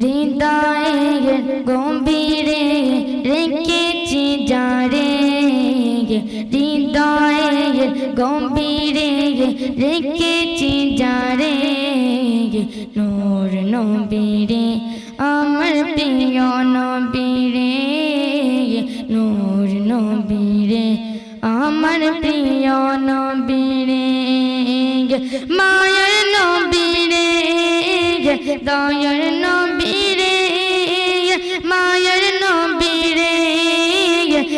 হৃদয়ের গম্ভীরে রেখেছি যারে। হৃদয়ের গম্ভীরে রেখেছি যারে। নূর নবীরে, আমার প্রিয় নবীরে। নূর নবীরে, আমার প্রিয় নবীরে। মায়ের নবীরে, দয়ার নবীরে।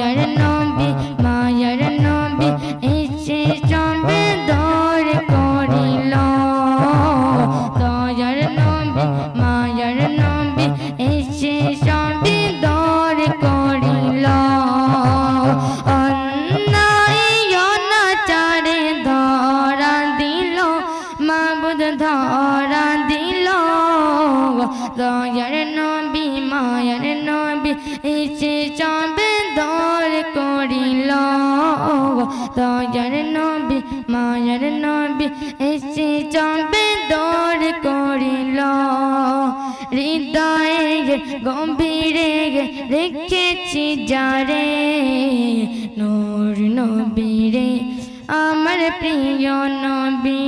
দয়ার নবী, মায়ার নবী, এসে চবে দর করিল। দয়ার নবী, মায়ার নবী, এসে চবে দর করিল। অন্যায় ধরা দিল, মাবুদ ধরা দিল। দয়ার নবী, মায়ার নবী, এসে চবে দর করিল। দয়ার নবী, মায়ার নবী এসে চবে দর করিল। হৃদয়ের গম্ভীরে রেখেছি যারে, নূর নবীরে, আমার প্রিয় নবী